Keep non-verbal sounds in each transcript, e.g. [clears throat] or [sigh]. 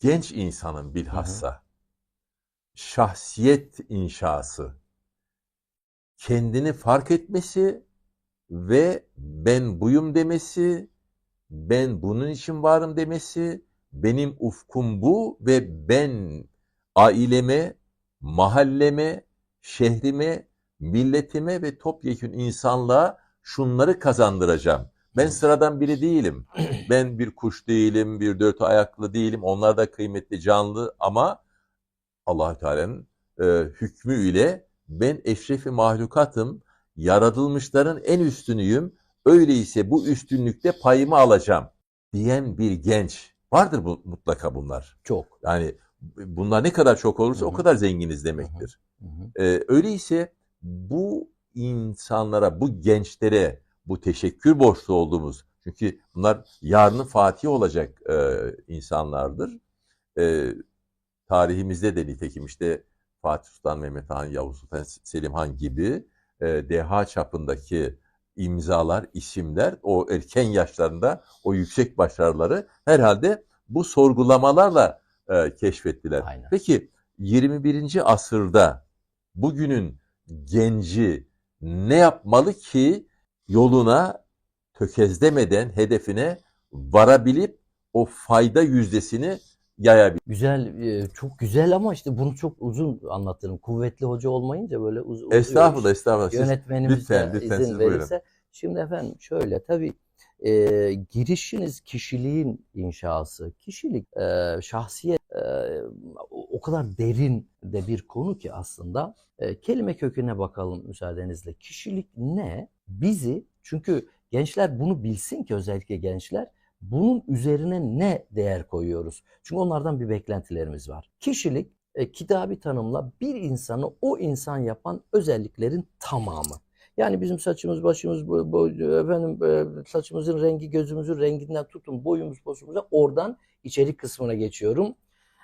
genç insanın bilhassa şahsiyet inşası, kendini fark etmesi ve ben buyum demesi, ben bunun için varım demesi, benim ufkum bu ve ben aileme, mahalleme, şehrime, milletime ve topyekün insanlığa şunları kazandıracağım. Ben sıradan biri değilim. Ben bir kuş değilim, bir dört ayaklı değilim. Onlar da kıymetli canlı ama allah Teala'nın e, hükmü ile ben eşrefi mahlukatım, yaratılmışların en üstünüyüm. Öyleyse bu üstünlükte payımı alacağım diyen bir genç. Vardır bu, mutlaka bunlar. Çok. Yani bunlar ne kadar çok olursa Hı o kadar zenginiz demektir. Ee, öyleyse bu insanlara, bu gençlere, bu teşekkür borçlu olduğumuz, çünkü bunlar yarının Fatih olacak e, insanlardır. E, tarihimizde de nitekim işte Fatih Sultan Mehmet Han, Yavuz Sultan Selim Han gibi e, deha çapındaki imzalar, isimler o erken yaşlarında o yüksek başarıları herhalde bu sorgulamalarla e, keşfettiler. Aynen. Peki 21. asırda bugünün genci ne yapmalı ki yoluna tökezlemeden hedefine varabilip o fayda yüzdesini yayabilir? Güzel, e, çok güzel ama işte bunu çok uzun anlatırım. Kuvvetli hoca olmayınca böyle uz uzuyor Estağfurullah, estağfurullah. Siz- Yönetmenimiz lütfen, lütfen izin siz buyurun. verirse. Şimdi efendim şöyle tabii e, girişiniz kişiliğin inşası, kişilik, e, şahsiyet e, o o kadar derin de bir konu ki aslında. E, kelime köküne bakalım müsaadenizle. Kişilik ne? Bizi çünkü gençler bunu bilsin ki özellikle gençler bunun üzerine ne değer koyuyoruz? Çünkü onlardan bir beklentilerimiz var. Kişilik e, kitabi tanımla bir insanı o insan yapan özelliklerin tamamı. Yani bizim saçımız, başımız, bu, bu- efendim e, saçımızın rengi, gözümüzün renginden tutun boyumuz, posumuza oradan içerik kısmına geçiyorum.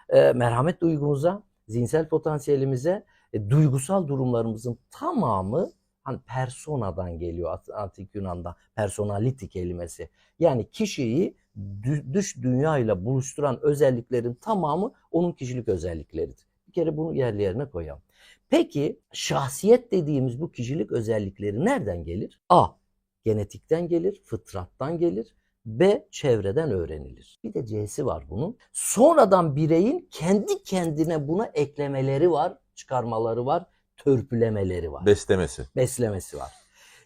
E, merhamet duygumuza, zihinsel potansiyelimize, e, duygusal durumlarımızın tamamı hani personadan geliyor antik Yunan'da personality kelimesi. Yani kişiyi dış dünyayla buluşturan özelliklerin tamamı onun kişilik özellikleridir. Bir kere bunu yerli yerine koyalım. Peki şahsiyet dediğimiz bu kişilik özellikleri nereden gelir? A. Genetikten gelir, fıtrattan gelir. B. Çevreden öğrenilir. Bir de C'si var bunun. Sonradan bireyin kendi kendine buna eklemeleri var, çıkarmaları var, törpülemeleri var Beslemesi. beslemesi var.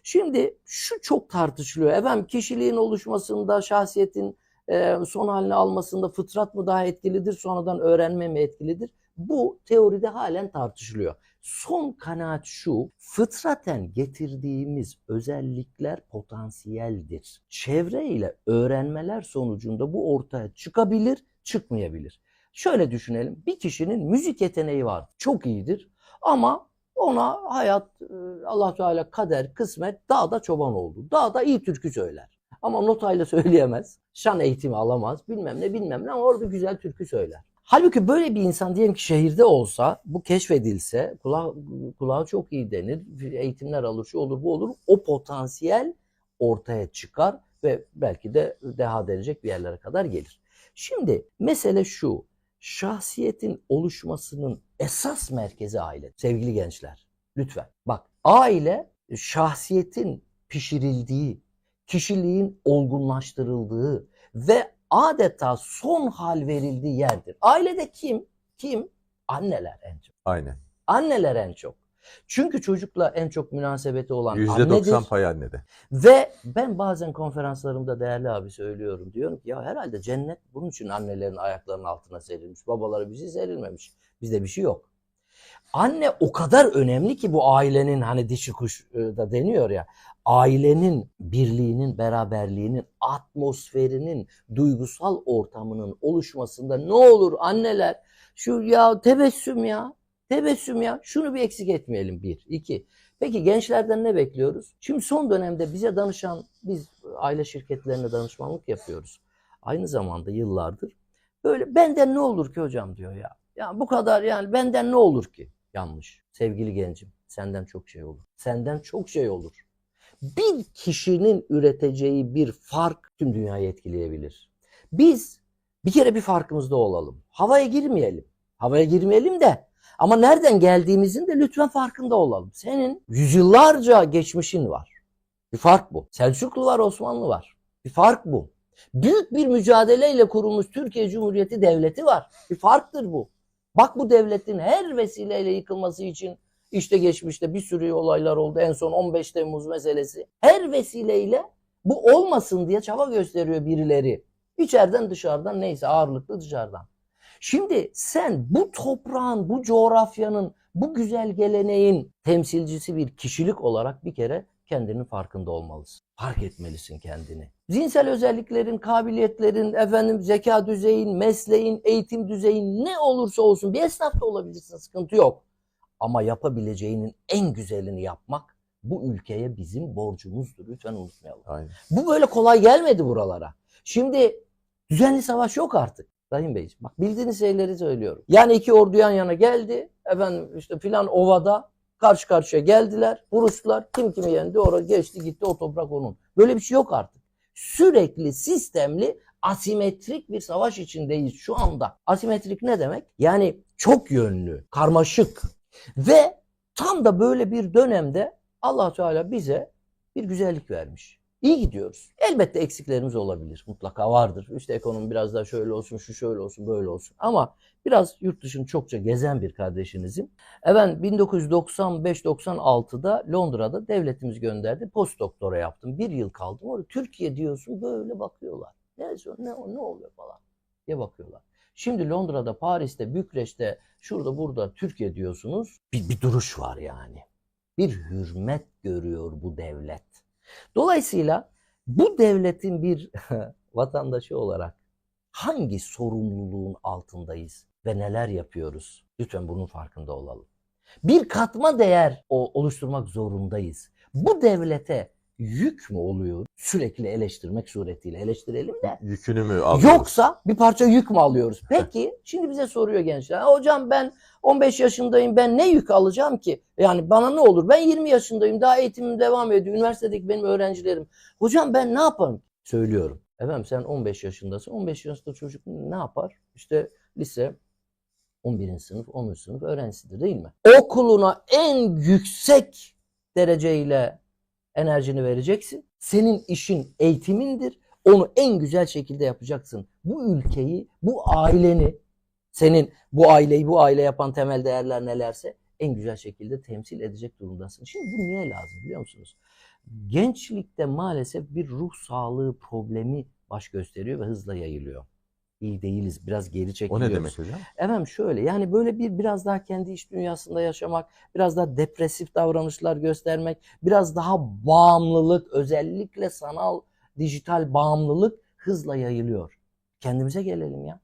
Şimdi şu çok tartışılıyor. Efendim kişiliğin oluşmasında, şahsiyetin e, son halini almasında fıtrat mı daha etkilidir, sonradan öğrenme mi etkilidir? Bu teoride halen tartışılıyor. Son kanaat şu, fıtraten getirdiğimiz özellikler potansiyeldir. Çevre ile öğrenmeler sonucunda bu ortaya çıkabilir, çıkmayabilir. Şöyle düşünelim, bir kişinin müzik yeteneği var, çok iyidir ama ona hayat, e, allah Teala kader, kısmet dağda çoban oldu. Dağda iyi türkü söyler. Ama notayla [laughs] söyleyemez. Şan eğitimi alamaz. Bilmem ne bilmem ne ama orada güzel türkü söyler. Halbuki böyle bir insan diyelim ki şehirde olsa, bu keşfedilse, kulağı, kulağı çok iyi denir, eğitimler alır, şu olur bu olur. O potansiyel ortaya çıkar ve belki de deha denecek bir yerlere kadar gelir. Şimdi mesele şu, şahsiyetin oluşmasının esas merkezi aile. Sevgili gençler, lütfen. Bak, aile şahsiyetin pişirildiği, kişiliğin olgunlaştırıldığı ve adeta son hal verildiği yerdir. Ailede kim? Kim? Anneler en çok. Aynen. Anneler en çok. Çünkü çocukla en çok münasebeti olan %90 annedir. pay annede. Ve ben bazen konferanslarımda değerli abi söylüyorum. Diyorum ki ya herhalde cennet bunun için annelerin ayaklarının altına serilmiş. Babaları bizi serilmemiş. Bizde bir şey yok. Anne o kadar önemli ki bu ailenin hani dişi kuş e, da deniyor ya. Ailenin birliğinin, beraberliğinin, atmosferinin, duygusal ortamının oluşmasında ne olur anneler şu ya tebessüm ya tebessüm ya şunu bir eksik etmeyelim bir. iki. Peki gençlerden ne bekliyoruz? Şimdi son dönemde bize danışan, biz aile şirketlerine danışmanlık yapıyoruz. Aynı zamanda yıllardır böyle benden ne olur ki hocam diyor ya. Ya bu kadar yani benden ne olur ki? Yanlış. Sevgili gencim senden çok şey olur. Senden çok şey olur. Bir kişinin üreteceği bir fark tüm dünyayı etkileyebilir. Biz Bir kere bir farkımızda olalım. Havaya girmeyelim. Havaya girmeyelim de ama nereden geldiğimizin de lütfen farkında olalım. Senin yüzyıllarca geçmişin var. Bir fark bu. Selçuklu var, Osmanlı var. Bir fark bu. Büyük bir mücadeleyle kurulmuş Türkiye Cumhuriyeti Devleti var. Bir farktır bu. Bak bu devletin her vesileyle yıkılması için işte geçmişte bir sürü olaylar oldu. En son 15 Temmuz meselesi. Her vesileyle bu olmasın diye çaba gösteriyor birileri. İçeriden dışarıdan neyse ağırlıklı dışarıdan. Şimdi sen bu toprağın, bu coğrafyanın, bu güzel geleneğin temsilcisi bir kişilik olarak bir kere kendinin farkında olmalısın. Fark etmelisin kendini. Zihinsel özelliklerin, kabiliyetlerin, efendim zeka düzeyin, mesleğin, eğitim düzeyin ne olursa olsun bir esnaf da olabilirsin sıkıntı yok. Ama yapabileceğinin en güzelini yapmak bu ülkeye bizim borcumuzdur. Lütfen unutmayalım. Aynen. Bu böyle kolay gelmedi buralara. Şimdi düzenli savaş yok artık. Rahim Bey bak bildiğiniz şeyleri söylüyorum. Yani iki ordu yan yana geldi. Efendim işte filan ovada karşı karşıya geldiler. Vuruştular. Kim kimi yendi oraya geçti gitti o toprak onun. Böyle bir şey yok artık. Sürekli sistemli asimetrik bir savaş içindeyiz şu anda. Asimetrik ne demek? Yani çok yönlü, karmaşık ve tam da böyle bir dönemde allah Teala bize bir güzellik vermiş. İyi gidiyoruz. Elbette eksiklerimiz olabilir. Mutlaka vardır. İşte ekonomi biraz daha şöyle olsun, şu şöyle olsun, böyle olsun. Ama biraz yurt dışını çokça gezen bir kardeşinizim. Efendim 1995-96'da Londra'da devletimiz gönderdi. Post doktora yaptım. Bir yıl kaldım. Orada Türkiye diyorsun böyle bakıyorlar. Ne, ne, ne oluyor falan diye bakıyorlar. Şimdi Londra'da, Paris'te, Bükreş'te, şurada burada Türkiye diyorsunuz. Bir, bir duruş var yani. Bir hürmet görüyor bu devlet. Dolayısıyla bu devletin bir [laughs] vatandaşı olarak hangi sorumluluğun altındayız ve neler yapıyoruz? Lütfen bunun farkında olalım. Bir katma değer oluşturmak zorundayız. Bu devlete yük mü oluyor? Sürekli eleştirmek suretiyle eleştirelim de. Yükünü mü alıyoruz? Yoksa bir parça yük mü alıyoruz? Peki şimdi bize soruyor gençler. "Ha, Hocam ben 15 yaşındayım ben ne yük alacağım ki? Yani bana ne olur? Ben 20 yaşındayım daha eğitimim devam ediyor. Üniversitedeki benim öğrencilerim. Hocam ben ne yaparım? Söylüyorum. Efendim sen 15 yaşındasın. 15 yaşında çocuk ne yapar? İşte lise 11. sınıf, 10. sınıf öğrencisidir değil mi? Okuluna en yüksek dereceyle enerjini vereceksin. Senin işin eğitimindir. Onu en güzel şekilde yapacaksın. Bu ülkeyi, bu aileni, senin bu aileyi, bu aile yapan temel değerler nelerse en güzel şekilde temsil edecek durumdasın. Şimdi bu niye lazım biliyor musunuz? Gençlikte maalesef bir ruh sağlığı problemi baş gösteriyor ve hızla yayılıyor. İyi değiliz, biraz geri O çekiliyoruz. ne demek hocam? Efendim şöyle yani böyle bir biraz daha kendi iç dünyasında yaşamak, biraz daha depresif davranışlar göstermek, biraz daha bağımlılık özellikle sanal dijital bağımlılık hızla yayılıyor. Kendimize gelelim ya.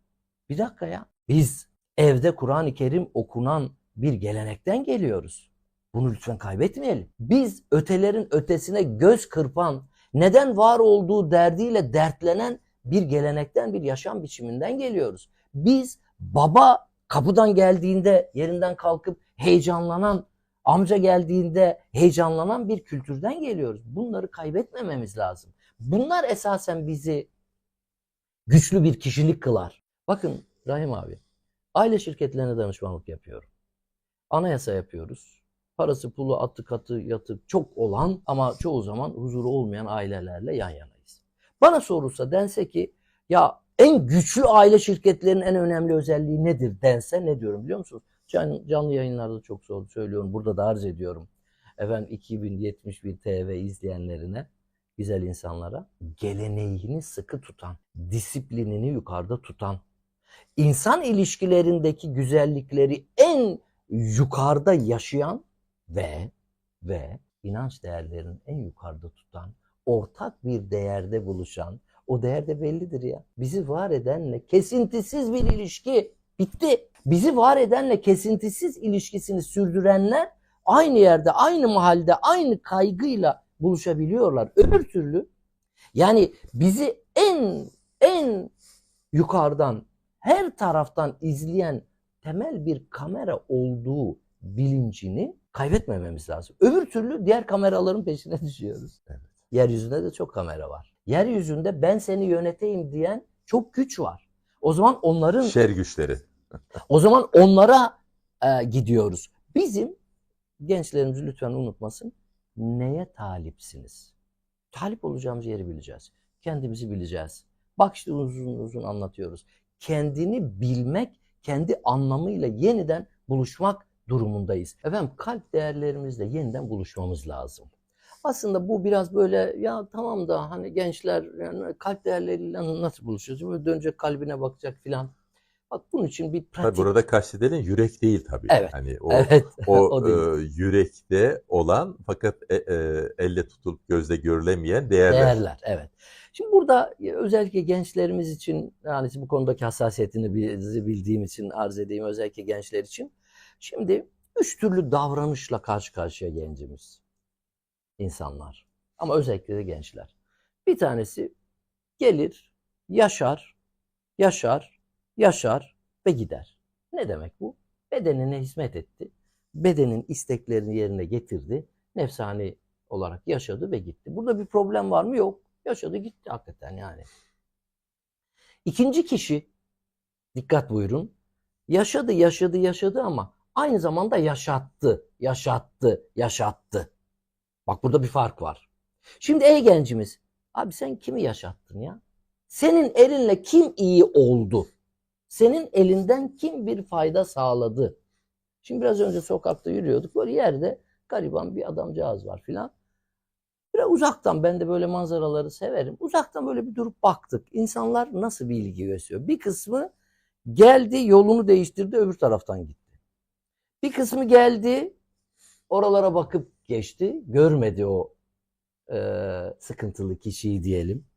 Bir dakika ya. Biz evde Kur'an-ı Kerim okunan bir gelenekten geliyoruz. Bunu lütfen kaybetmeyelim. Biz ötelerin ötesine göz kırpan, neden var olduğu derdiyle dertlenen bir gelenekten, bir yaşam biçiminden geliyoruz. Biz baba kapıdan geldiğinde yerinden kalkıp heyecanlanan, amca geldiğinde heyecanlanan bir kültürden geliyoruz. Bunları kaybetmememiz lazım. Bunlar esasen bizi güçlü bir kişilik kılar. Bakın Rahim abi, aile şirketlerine danışmanlık yapıyorum. Anayasa yapıyoruz. Parası, pulu, atı, katı, yatık çok olan ama çoğu zaman huzuru olmayan ailelerle yan yanayız. Bana sorulsa dense ki ya en güçlü aile şirketlerinin en önemli özelliği nedir dense ne diyorum biliyor musunuz? Can, canlı yayınlarda çok zor söylüyorum. Burada da arz ediyorum. Efendim 2071 TV izleyenlerine, güzel insanlara geleneğini sıkı tutan, disiplinini yukarıda tutan, insan ilişkilerindeki güzellikleri en yukarıda yaşayan ve ve inanç değerlerini en yukarıda tutan, ortak bir değerde buluşan, o değer de bellidir ya. Bizi var edenle kesintisiz bir ilişki bitti. Bizi var edenle kesintisiz ilişkisini sürdürenler aynı yerde, aynı mahallede, aynı kaygıyla buluşabiliyorlar. Öbür türlü yani bizi en en yukarıdan her taraftan izleyen temel bir kamera olduğu bilincini kaybetmememiz lazım. Öbür türlü diğer kameraların peşine düşüyoruz. Evet. Yeryüzünde de çok kamera var. Yeryüzünde ben seni yöneteyim diyen çok güç var. O zaman onların Şer güçleri. [laughs] o zaman onlara e, gidiyoruz. Bizim gençlerimiz lütfen unutmasın. Neye talipsiniz? Talip olacağımız yeri bileceğiz. Kendimizi bileceğiz. Bak işte uzun uzun anlatıyoruz. Kendini bilmek, kendi anlamıyla yeniden buluşmak durumundayız. Efendim kalp değerlerimizle yeniden buluşmamız lazım. Aslında bu biraz böyle ya tamam da hani gençler yani kalp değerleriyle nasıl buluşuyoruz? Böyle dönecek kalbine bakacak filan. Bak bunun için bir pratik. Tabii burada kastedilen yürek değil tabii. Evet. Hani o evet. o, [laughs] o değil. e, yürekte olan fakat e, e, elle tutulup gözle görülemeyen değerler. Değerler, evet. Şimdi burada e, özellikle gençlerimiz için yani bu konudaki hassasiyetini bizi bildiğim için arz edeyim özellikle gençler için. Şimdi üç türlü davranışla karşı karşıya gencimiz. İnsanlar. Ama özellikle de gençler. Bir tanesi gelir, yaşar, yaşar, yaşar ve gider. Ne demek bu? Bedenine hizmet etti. Bedenin isteklerini yerine getirdi. Nefsani olarak yaşadı ve gitti. Burada bir problem var mı? Yok. Yaşadı gitti hakikaten yani. İkinci kişi dikkat buyurun. Yaşadı, yaşadı, yaşadı ama aynı zamanda yaşattı, yaşattı, yaşattı. Bak burada bir fark var. Şimdi ey gencimiz, abi sen kimi yaşattın ya? Senin elinle kim iyi oldu? Senin elinden kim bir fayda sağladı? Şimdi biraz önce sokakta yürüyorduk. Böyle yerde gariban bir adamcağız var filan. Biraz uzaktan ben de böyle manzaraları severim. Uzaktan böyle bir durup baktık. İnsanlar nasıl bir ilgi gösteriyor? Bir kısmı geldi yolunu değiştirdi öbür taraftan gitti. Bir kısmı geldi oralara bakıp geçti. Görmedi o e, sıkıntılı kişiyi diyelim.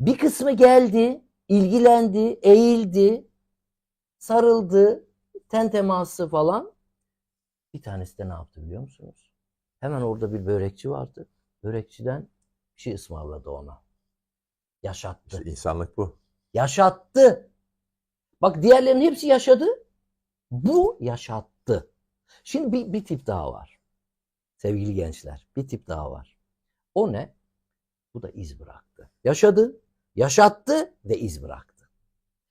Bir kısmı geldi, ilgilendi, eğildi, sarıldı, ten teması falan. Bir tanesi de ne yaptı biliyor musunuz? Hemen orada bir börekçi vardı. Börekçiden bir şey ısmarladı ona. Yaşattı. İşte insanlık bu. Yaşattı. Bak diğerlerinin hepsi yaşadı. Bu yaşattı. Şimdi bir, bir tip daha var. Sevgili gençler, bir tip daha var. O ne? Bu da iz bıraktı. Yaşadı, yaşattı ve iz bıraktı.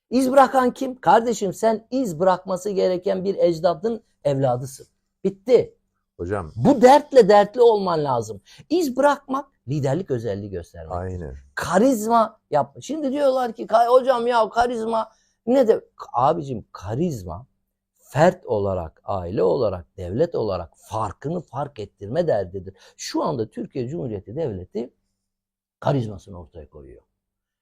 İz bırakan kim? Kardeşim sen iz bırakması gereken bir ecdadın evladısın. Bitti. Hocam Bu dertle dertli olman lazım. İz bırakmak liderlik özelliği göstermek aynen. karizma yap. Şimdi diyorlar ki "Ka- hocam ya karizma ne de abicim karizma fert olarak, aile olarak, devlet olarak farkını fark ettirme derdidir. Şu anda Türkiye Cumhuriyeti Devleti karizmasını ortaya koyuyor.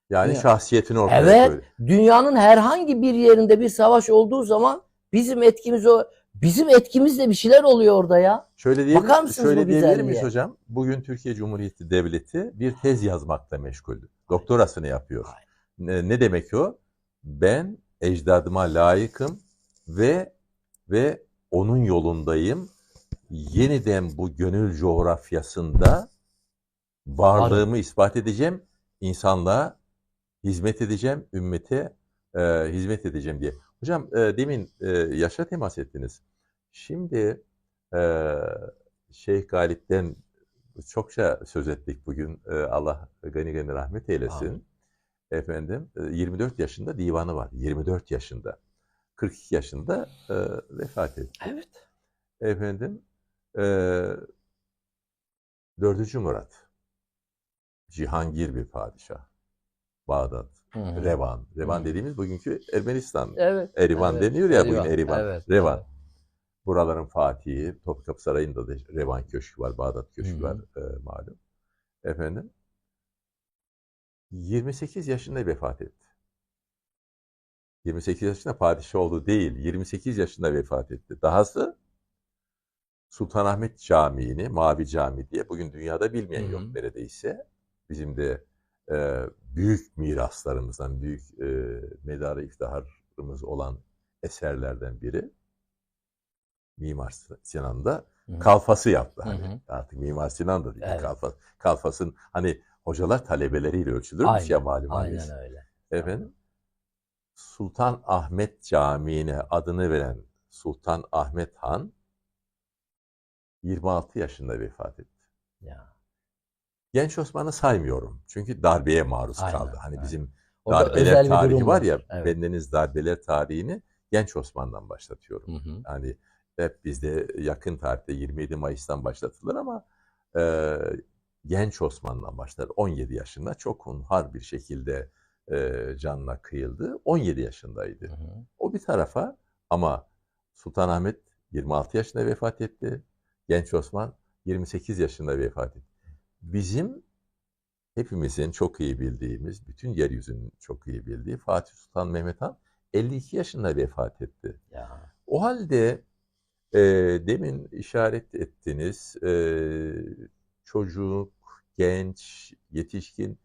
Yani Ya. şahsiyetini ortaya Evet. koyuyor. Dünyanın herhangi bir yerinde bir savaş olduğu zaman bizim etkimiz o bizim etkimizle bir şeyler oluyor orada ya. Şöyle diyelim, Bakar mısınız şöyle bu diyebilir miyiz hocam? Bugün Türkiye Cumhuriyeti Devleti bir tez yazmakla meşguldü. Doktorasını yapıyor. Ne, ne demek o? Ben ecdadıma layıkım ve ve onun yolundayım. Yeniden bu gönül coğrafyasında varlığımı ispat edeceğim. İnsanlığa hizmet edeceğim, ümmete e, hizmet edeceğim diye. Hocam e, demin e, yaşa temas ettiniz. Şimdi e, Şeyh Galip'ten çokça söz ettik bugün. E, Allah gani gani rahmet eylesin. Amin. Efendim e, 24 yaşında divanı var. 24 yaşında. 42 yaşında e, vefat etti. Evet. Efendim e, 4. Murat Cihangir bir padişah. Bağdat, Hı hı. Revan. Revan Hı. dediğimiz bugünkü Ermenistan. Evet. Erivan evet. deniyor ya bugün Erivan. Evet. Revan. Buraların Fatihi, Topkapı Sarayı'nda da Revan Köşkü var, Bağdat Köşkü Hı hı. var e, malum. Efendim 28 yaşında vefat etti. 28 yaşında padişah oldu değil, 28 yaşında vefat etti. Dahası Sultanahmet Camii'ni, Mavi Cami diye bugün dünyada bilmeyen yok neredeyse. Bizim de e, büyük miraslarımızdan, büyük e, medarı iftiharımız olan eserlerden biri. Mimar Sinan da Hı hı. kalfası yaptı. Hani artık Mimar Sinan da değil. Evet. Kalfa, kalfasın hani hocalar talebeleriyle ölçülürmüş Aynen, ya malum. Aynen öyle. Efendim Sultan Ahmet Camii'ne adını veren Sultan Ahmet Han 26 yaşında vefat etti. Ya. Genç Osman'ı saymıyorum. Çünkü darbeye maruz Aynen, kaldı. Hani aynen. bizim Orada darbeler tarihi var ya, Evet. bendeniz darbeler tarihini Genç Osman'dan başlatıyorum. Hı hı. Yani hep bizde yakın tarihte 27 Mayıs'tan başlatılır ama e, Genç Osman'dan başlar. 17 yaşında çok hunhar bir şekilde e, canına kıyıldı. 17 yaşındaydı. Hı hı. O bir tarafa ama Sultanahmet 26 yaşında vefat etti. Genç Osman 28 yaşında vefat etti. Bizim hepimizin çok iyi bildiğimiz, bütün yeryüzünün çok iyi bildiği Fatih Sultan Mehmet Han 52 yaşında vefat etti. Ya. O halde e, demin işaret ettiniz e, çocuk, genç, yetişkin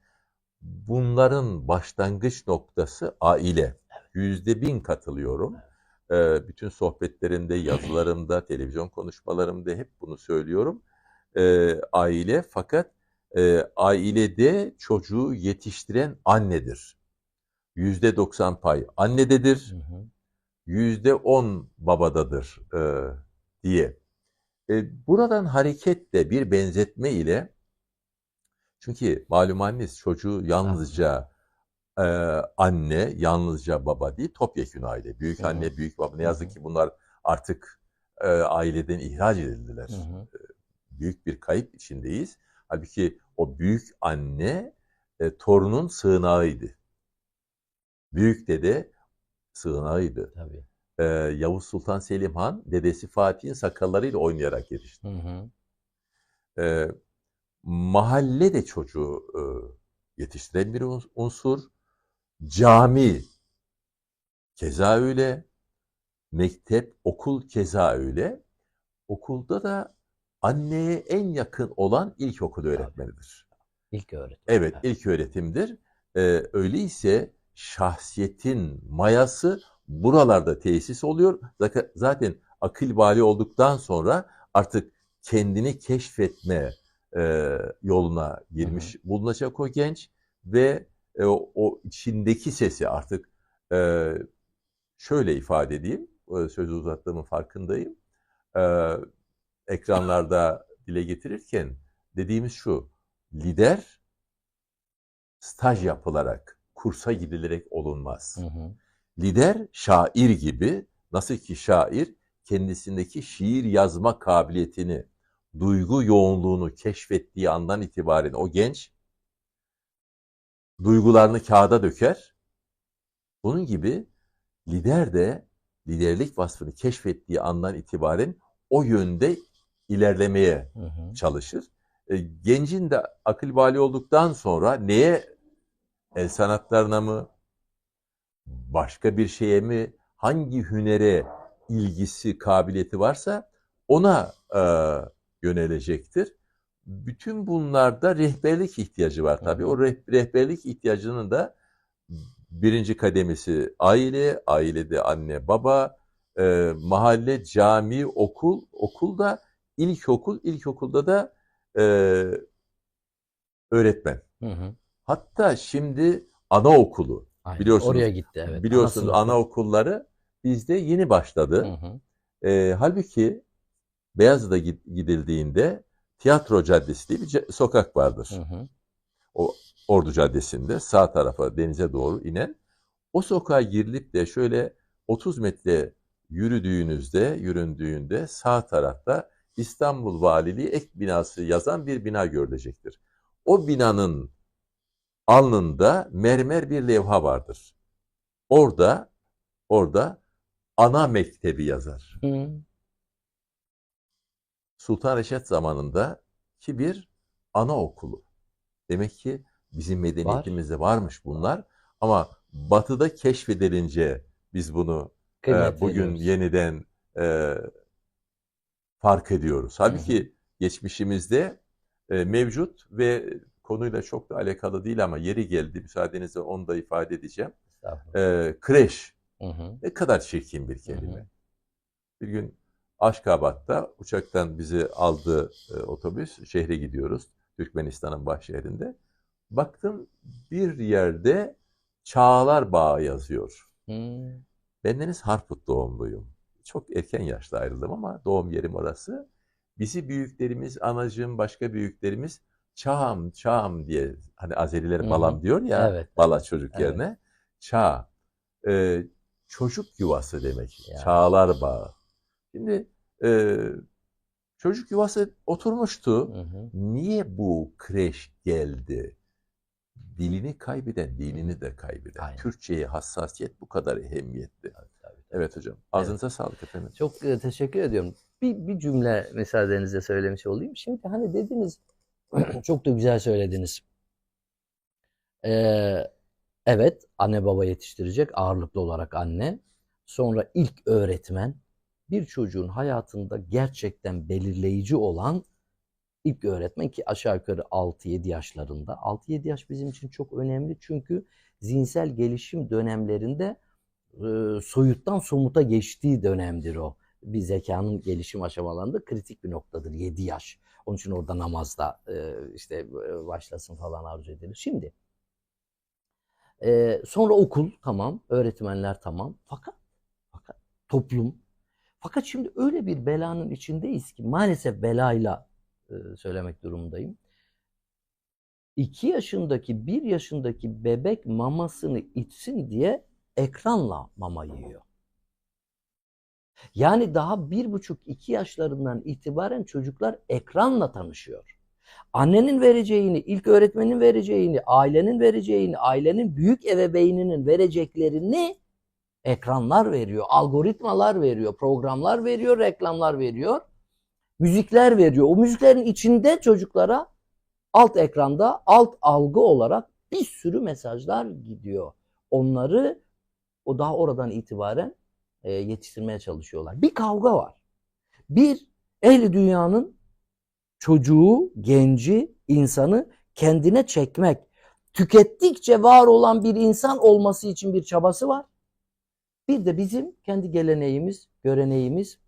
bunların başlangıç noktası aile. Yüzde bin katılıyorum. E, bütün sohbetlerimde, yazılarımda, [clears throat] televizyon konuşmalarımda hep bunu söylüyorum. E, aile fakat e, ailede çocuğu yetiştiren annedir. Yüzde doksan pay annededir yüzde on babadadır e, diye. E, buradan hareketle bir benzetme ile çünkü malumanız çocuğu yalnızca e, anne, yalnızca baba değil, topyekün aile. Büyük Hı hı. anne, büyük baba. Ne yazık ki bunlar artık e, aileden ihraç edildiler. Hı hı. Büyük bir kayıp içindeyiz. Halbuki o büyük anne e, torunun sığınağıydı. Büyük dede sığınağıydı. Tabii. Ee, Yavuz Sultan Selim Han dedesi Fatih'in sakallarıyla oynayarak yetişti. Hı hı. Ee, mahalle de çocuğu e, yetiştiren bir uns- unsur. Cami keza öyle. Mektep, okul keza öyle. Okulda da anneye en yakın olan ilkokul öğretmenidir. İlk öğretim. Evet, ilk öğretimdir. Ee, öyleyse şahsiyetin mayası buralarda tesis oluyor. Zaten akıl bali olduktan sonra artık kendini keşfetme e, yoluna girmiş bulunacak o genç ve e, o, o içindeki sesi artık e, şöyle ifade edeyim, e, sözü uzattığımın farkındayım. E, ekranlarda dile getirirken dediğimiz şu, lider staj yapılarak, kursa gidilerek olunmaz. Hı hı. Lider şair gibi, nasıl ki şair kendisindeki şiir yazma kabiliyetini, duygu yoğunluğunu keşfettiği andan itibaren o genç duygularını kağıda döker. Bunun gibi lider de liderlik vasfını keşfettiği andan itibaren o yönde ilerlemeye Hı hı. çalışır. E, gencin de akıl bali olduktan sonra neye el sanatlarına mı başka bir şeye mi hangi hünere ilgisi kabiliyeti varsa ona e, yönelecektir. Bütün bunlarda rehberlik ihtiyacı var tabii. O reh- rehberlik ihtiyacının da birinci kademesi aile, ailede anne baba, e, mahalle, cami, okul, okulda ilkokul, ilkokulda da e, öğretmen. Hı hı. Hatta şimdi anaokulu Aynen. Biliyorsunuz- Oraya gitti evet. biliyorsunuz anaokulları bizde yeni başladı. Hı hı. E, halbuki Beyazıt'a gid- gidildiğinde Tiyatro Caddesi diye bir sokak vardır. Hı hı. O Ordu Caddesi'nde sağ tarafa denize doğru inen. O sokağa girilip de şöyle 30 metre yürüdüğünüzde, yüründüğünde sağ tarafta İstanbul Valiliği ek binası yazan bir bina görülecektir. O binanın alnında mermer bir levha vardır. Orada orada ana mektebi yazar. Hı. Sultan Reşat zamanında ki bir anaokulu. Demek ki bizim medeniyetimizde varmış bunlar ama batıda keşfedilince biz bunu e, bugün veriyoruz. yeniden e, fark ediyoruz. Halbuki geçmişimizde e, mevcut ve konuyla çok da alakalı değil ama yeri geldi müsaadenizle onu da ifade edeceğim. E, kreş Hı hı. ne kadar çirkin bir kelime. Hı hı. Bir gün Aşkabat'ta uçaktan bizi aldı e, otobüs. Şehre gidiyoruz. Türkmenistan'ın başşehrinde. Baktım bir yerde Çağlar Bağı yazıyor. Hı. Bendeniz Harput doğumluyum. Çok erken yaşta ayrıldım ama doğum yerim orası. Bizi büyüklerimiz, anacığım, başka büyüklerimiz çağım çağım diye hani Azeriler balam diyor ya Evet, bala çocuk evet. yerine çağ e, çocuk yuvası demek. Ya. Çağlar bağı. Şimdi e, çocuk yuvası oturmuştu. Hı hı. Niye bu kreş geldi? Dilini kaybeden dinini de kaybeder. Aynen. Türkçe'ye hassasiyet bu kadar ehemmiyetli. Tabii, tabii. Evet hocam. Ağzınıza sağlık efendim. Çok e, teşekkür ediyorum. Bir, bir cümle müsaadenizle söylemiş olayım. Şimdi hani dediniz, [clears throat] çok da güzel söylediniz. Ee, evet, anne baba yetiştirecek, ağırlıklı olarak anne. Sonra ilk öğretmen, bir çocuğun hayatında gerçekten belirleyici olan ilk öğretmen ki aşağı yukarı 6-7 yaşlarında. 6-7 yaş bizim için çok önemli çünkü zihinsel gelişim dönemlerinde e, soyuttan somuta geçtiği dönemdir o. Bir zekanın gelişim aşamalarında kritik bir noktadır 7 yaş. Onun için orada namazda e, işte e, başlasın falan arzu edilir. Şimdi e, sonra okul tamam, öğretmenler tamam. Fakat fakat toplum fakat şimdi öyle bir belanın içindeyiz ki maalesef belayla e, söylemek durumundayım. 2 yaşındaki, 1 yaşındaki bebek mamasını içsin diye ekranla mama yiyor. Yani daha bir buçuk iki yaşlarından itibaren çocuklar ekranla tanışıyor. Annenin vereceğini, ilk öğretmenin vereceğini, ailenin vereceğini, ailenin büyük ebeveyninin vereceklerini ekranlar veriyor, algoritmalar veriyor, programlar veriyor, reklamlar veriyor, müzikler veriyor. O müziklerin içinde çocuklara alt ekranda, alt algı olarak bir sürü mesajlar gidiyor. Onları o daha oradan itibaren e, yetiştirmeye çalışıyorlar. Bir kavga var. Bir ehli dünyanın çocuğu, genci, insanı kendine çekmek, tükettikçe var olan bir insan olması için bir çabası var. Bir de bizim kendi geleneğimiz, göreneğimiz,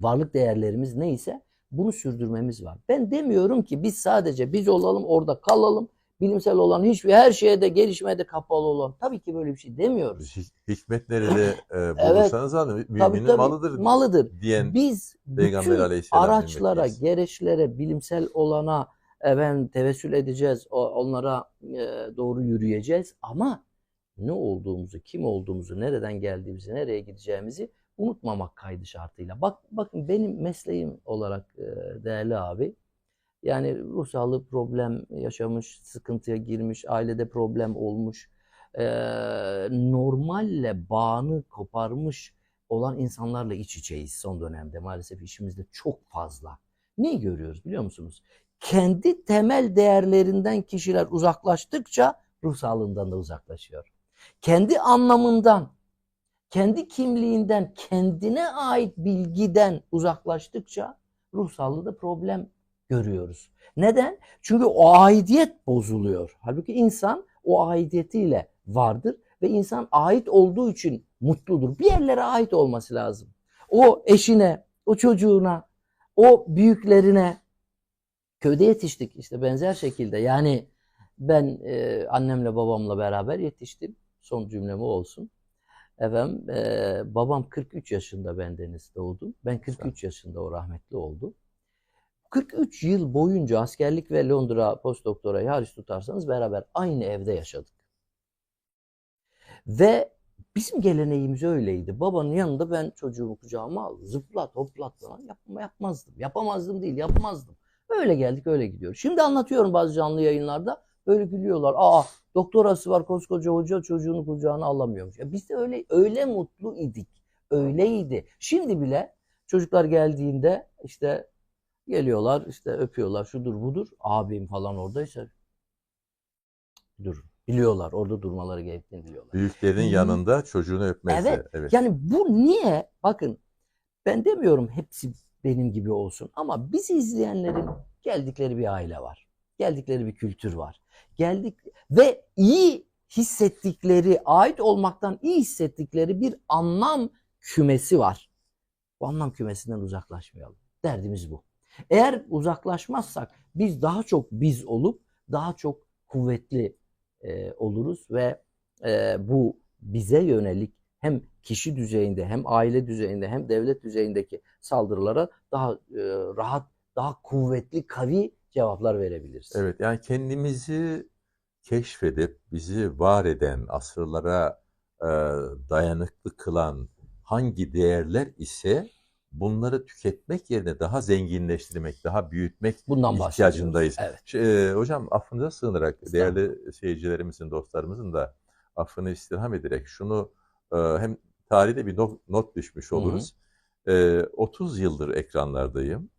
varlık değerlerimiz neyse bunu sürdürmemiz var. Ben demiyorum ki biz sadece biz olalım, orada kalalım. Bilimsel olan hiçbir her şeye de gelişmeye de kapalı olalım. Tabii ki böyle bir şey demiyoruz. Hikmet nerede [laughs] e, bulursanız alın. Tabii Müminin tabii malıdır malıdır. diyen Biz Peygamber bütün araçlara, gereçlere, bilimsel olana ben tevessül edeceğiz, o- onlara e, doğru yürüyeceğiz ama ne olduğumuzu, kim olduğumuzu, nereden geldiğimizi, nereye gideceğimizi unutmamak kaydı şartıyla. Bak bakın benim mesleğim olarak e, değerli abi yani ruh sağlığı problem yaşamış, sıkıntıya girmiş, ailede problem olmuş, e, normalle bağını koparmış olan insanlarla iç içeyiz son dönemde. Maalesef işimizde çok fazla. Neyi görüyoruz biliyor musunuz? Kendi temel değerlerinden kişiler uzaklaştıkça ruh sağlığından da uzaklaşıyor. Kendi anlamından, kendi kimliğinden, kendine ait bilgiden uzaklaştıkça ruh sağlığında problem görüyoruz. Neden? Çünkü o aidiyet bozuluyor. Halbuki insan o aidiyetiyle vardır ve insan ait olduğu için mutludur. Bir yerlere ait olması lazım. O eşine, o çocuğuna, o büyüklerine köyde yetiştik işte benzer şekilde. Yani ben e, annemle babamla beraber yetiştim. Son cümlem o olsun. Efendim e, babam 43 yaşında bendeniz doğdu. Ben 43 yaşında o rahmetli oldu. 43 yıl boyunca askerlik ve Londra postdoktorayı hariç tutarsanız beraber aynı evde yaşadık. Ve bizim geleneğimiz öyleydi. Babanın yanında ben çocuğumu kucağıma aldım. Zıplat, hoplat falan yapma, yapmazdım. Yapamazdım değil, yapmazdım. Öyle geldik, öyle gidiyor. Şimdi anlatıyorum bazı canlı yayınlarda. Böyle gülüyorlar. Aa doktorası var koskoca hoca çocuğunu kucağına alamıyormuş. Ya biz de öyle öyle mutlu idik. Öyleydi. Şimdi bile çocuklar geldiğinde işte geliyorlar işte öpüyorlar şudur budur. Abim falan oradaysa dur. Biliyorlar orada durmaları gerektiğini biliyorlar. büyüklerin Hmm. yanında çocuğunu öpmezler. Evet. evet. Yani bu niye? Bakın ben demiyorum hepsi benim gibi olsun ama bizi izleyenlerin geldikleri bir aile var. Geldikleri bir kültür var. Geldik ve iyi hissettikleri, ait olmaktan iyi hissettikleri bir anlam kümesi var. Bu anlam kümesinden uzaklaşmayalım. Derdimiz bu. Eğer uzaklaşmazsak biz daha çok biz olup daha çok kuvvetli e, oluruz ve e, bu bize yönelik hem kişi düzeyinde hem aile düzeyinde hem devlet düzeyindeki saldırılara daha e, rahat, daha kuvvetli, kavi cevaplar verebiliriz. Evet yani kendimizi keşfedip bizi var eden, asırlara e, dayanıklı kılan hangi değerler ise bunları tüketmek yerine daha zenginleştirmek, daha büyütmek Bundan ihtiyacındayız. Evet. Şey, hocam affınıza sığınarak değerli seyircilerimizin, dostlarımızın da affını istirham ederek şunu e, hem tarihte bir not, not düşmüş Hı hı. oluruz. E, 30 yıldır ekranlardayım.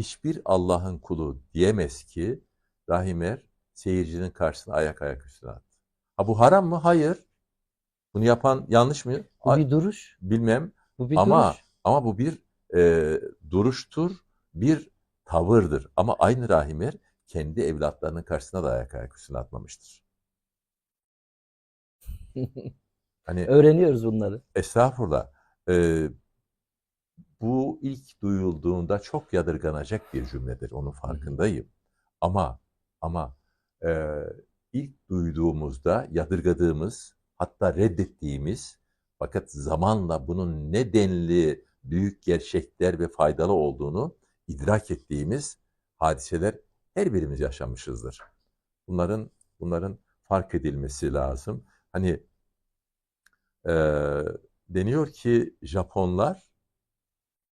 Hiçbir Allah'ın kulu diyemez ki Rahimer seyircinin karşısına ayak ayak üstüne attı. Ha bu haram mı? Hayır. Bunu yapan yanlış mı? Bu bir duruş. Bilmem. Bu bir Ama duruş. ama bu bir e, duruştur, bir tavırdır. Ama aynı Rahimer kendi evlatlarının karşısına da ayak ayak üstüne atmamıştır. [laughs] Hani Öğreniyoruz bunları. estağfurullah. e, bu ilk duyulduğunda çok yadırganacak bir cümledir. Onun farkındayım. Ama ama e, ilk duyduğumuzda yadırgadığımız hatta reddettiğimiz fakat zamanla bunun ne denli büyük gerçekler ve faydalı olduğunu idrak ettiğimiz hadiseler her birimiz yaşamışızdır. Bunların bunların fark edilmesi lazım. Hani e, deniyor ki Japonlar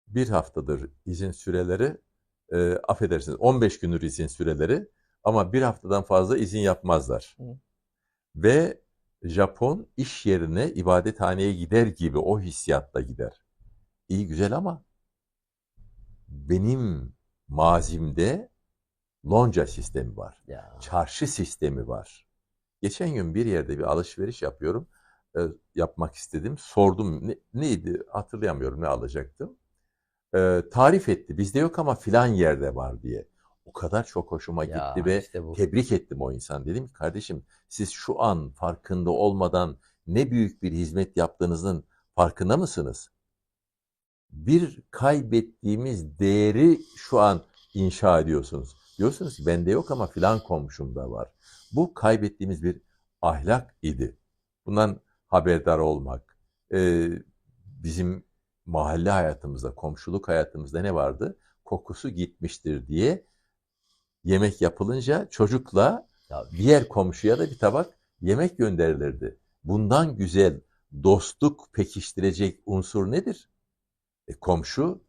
bir haftadır izin süreleri e, affedersiniz 15 gündür izin süreleri ama bir haftadan fazla izin yapmazlar. Hı. Ve Japon iş yerine ibadethaneye gider gibi o hissiyatla gider. İyi güzel ama benim mazimde lonca sistemi var. Ya. Çarşı sistemi var. Geçen gün bir yerde bir alışveriş yapıyorum. E, yapmak istedim. Sordum ne- neydi hatırlayamıyorum ne alacaktım. E, tarif etti. Bizde yok ama filan yerde var diye. O kadar çok hoşuma Ya, gitti ve işte bu. tebrik ettim o insan. Dedim ki kardeşim siz şu an farkında olmadan ne büyük bir hizmet yaptığınızın farkında mısınız? Bir kaybettiğimiz değeri şu an inşa ediyorsunuz. Diyorsunuz ki bende yok ama filan komşumda var. Bu kaybettiğimiz bir ahlak idi. Bundan haberdar olmak. Ee, bizim mahalle hayatımızda, komşuluk hayatımızda ne vardı? Kokusu gitmiştir diye yemek yapılınca çocukla diğer komşuya da bir tabak yemek gönderilirdi. Bundan güzel dostluk pekiştirecek unsur nedir? E, komşu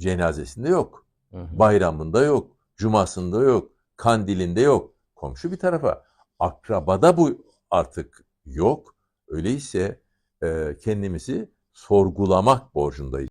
cenazesinde yok, hı hı. bayramında yok, cumasında yok, kandilinde yok. Komşu bir tarafa. Akrabada bu artık yok. Öyleyse e, kendimizi sorgulamak borcundayız.